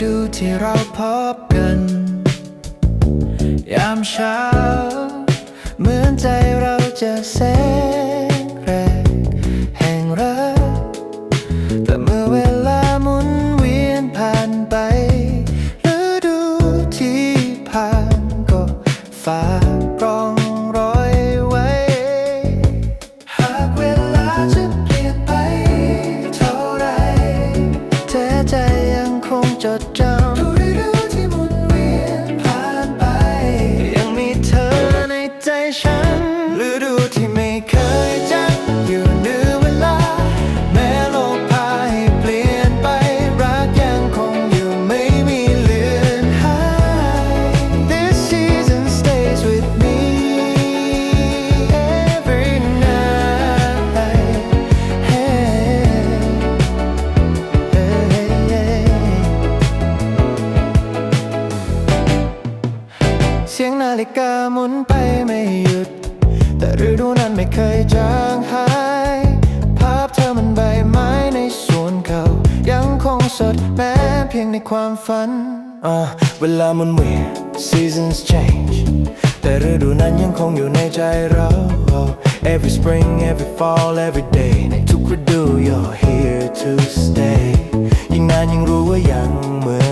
ดูที่เราพบกัน ยามเช้า เหมือนใจเราจะเซ ยังค ฬิกาหมุนไปไม่หยุด แต่ฤดูนั้นไม่เคยจางหาย ภาพเธอมันใบไม้ในสวนเขายังคงสดแม้เพียงในความฝันเวลาหมุนเวียน seasons change แต่ฤดูนั้นยังคงอยู่ในใจเรา Every spring every fall every day ในทุกฤดู you're here to stay ยิ่งนานยิ่งรู้ว่ายังเหมือน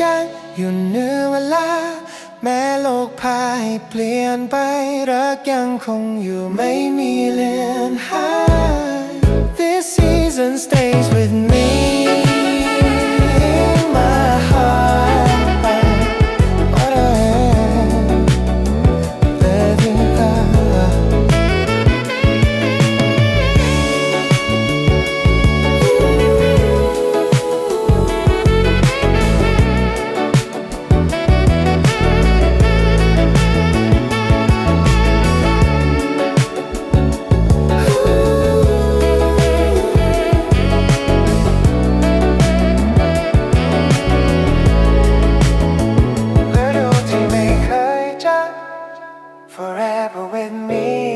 จังอยู่เหนือเวลา แม้โลกพาให้เปลี่ยนไปรักยังคงอยู่ไม่มีเลือนหาย This season stays with me forever with me.